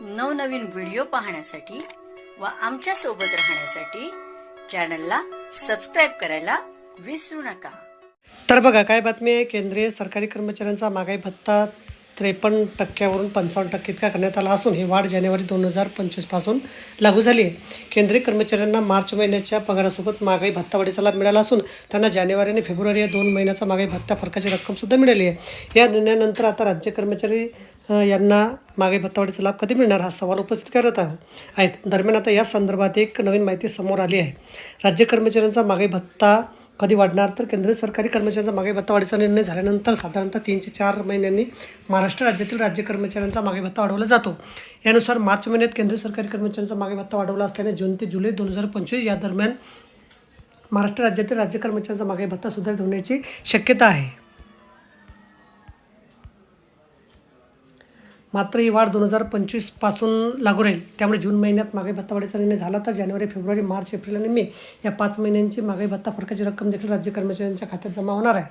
नवनवीन व्हिडिओ पाहण्यासाठी व आमच्यासोबत राहण्यासाठी चॅनलला सबस्क्राईब करायला विसरू नका. तर बघा काय बातमी आहे? केंद्रीय सरकारी कर्मचाऱ्यांचा महागाई भत्ता त्रेपन्न टक्क्यावरून पंचावन्न टक्के इतका करण्यात आला असून ही वाढ जानेवारी दोन हजार पंचवीसपासून लागू झाली आहे. केंद्रीय कर्मचाऱ्यांना मार्च महिन्याच्या पगारासोबत महागाई भत्ता वाढीचा लाभ मिळाला असून त्यांना जानेवारी आणि फेब्रुवारी या दोन महिन्याचा महागाई भत्ता फरकाची रक्कमसुद्धा मिळाली आहे. या निर्णयानंतर आता राज्य कर्मचारी यांना मागे भत्तावाढीचा लाभ कधी मिळणार? हा सवाल उपस्थित करत आहेत. दरम्यान आता या संदर्भात एक नवीन माहिती समोर आली आहे. राज्य कर्मचाऱ्यांचा मागे भत्ता कधी वाढणार? तर केंद्रीय सरकारी कर्मचाऱ्यांचा मागे भत्ता वाढीचा निर्णय झाल्यानंतर साधारणतः तीन ते चार महिन्यांनी महाराष्ट्र राज्यातील राज्य कर्मचाऱ्यांचा मागे भत्ता वाढवला जातो. यानुसार मार्च महिन्यात केंद्रीय सरकारी कर्मचाऱ्यांचा मागे भत्ता वाढवला असल्याने जून ते जुलै दोन हजार पंचवीस या दरम्यान महाराष्ट्र राज्यातील राज्य कर्मचाऱ्यांचा मागे भत्ता सुधारित होण्याची शक्यता आहे. मात्र ही वाढ दोन हजार पंचवीसपासून लागू राहील. त्यामुळे जून महिन्यात मागाई भत्ता वाढीचा निर्णय झाला तर जानेवारी फेब्रुवारी मार्च एप्रिल आणि मे या पाच महिन्यांची मागाई भत्ता फरकाची रक्कम देखील राज्य कर्मचाऱ्यांच्या खात्यात जमा होणार आहे.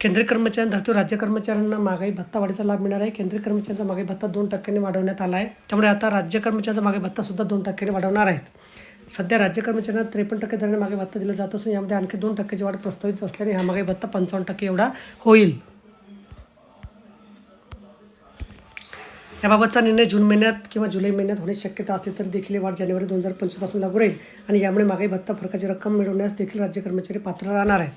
केंद्रीय कर्मचाऱ्यांच्या धर्तीवर राज्य कर्मचाऱ्यांना महागाई भत्ता वाढीचा लाभ मिळणार आहे. केंद्रीय कर्मचाऱ्यांचा महागाई भत्ता दोन टक्क्यांनी वाढवण्यात आला आहे. त्यामुळे आता राज्य कर्मचाऱ्यांचा महागाई भत्तासुद्धा दोन टक्क्यांनी वाढवणार आहेत. सध्या राज्य कर्मचाऱ्यांना त्रेपन्न टक्के दराने मागे भत्ता दिला जात असून यामध्ये आणखी दोन टक्क्याची वाढ प्रस्तावित असल्याने हा मागे भत्ता पंचावन्न टक्के एवढा होईल. याबाबतचा निर्णय जून महिन्यात किंवा जुलै महिन्यात होण्याची शक्यता असते तर देखील वाढ जानेवारी दोन हजार पंचवीसपासून लागू राहील आणि यामुळे महागाई भत्ता फरकाची रक्कम मिळवण्यास देखील राज्य कर्मचारी पात्र राहणार आहेत.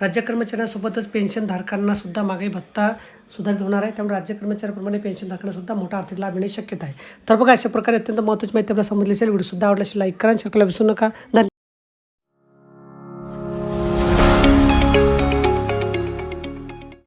राज्य कर्मचाऱ्यांसोबतच पेन्शनधारकांना सुद्धा महागाई भत्ता सुधारित होणार आहे. त्यामुळे राज्य कर्मचाऱ्याप्रमाणे पेन्शनधारकांना सुद्धा मोठा आर्थिक लाभ मिळण्याची शक्यता आहे. तर बघा अशा प्रकारे अत्यंत महत्त्वाची माहिती आपल्याला समजली असेल. व्हिडिओ सुद्धा आवडला लाईक करा शेअर करायला विसरू नका. धन्यवाद.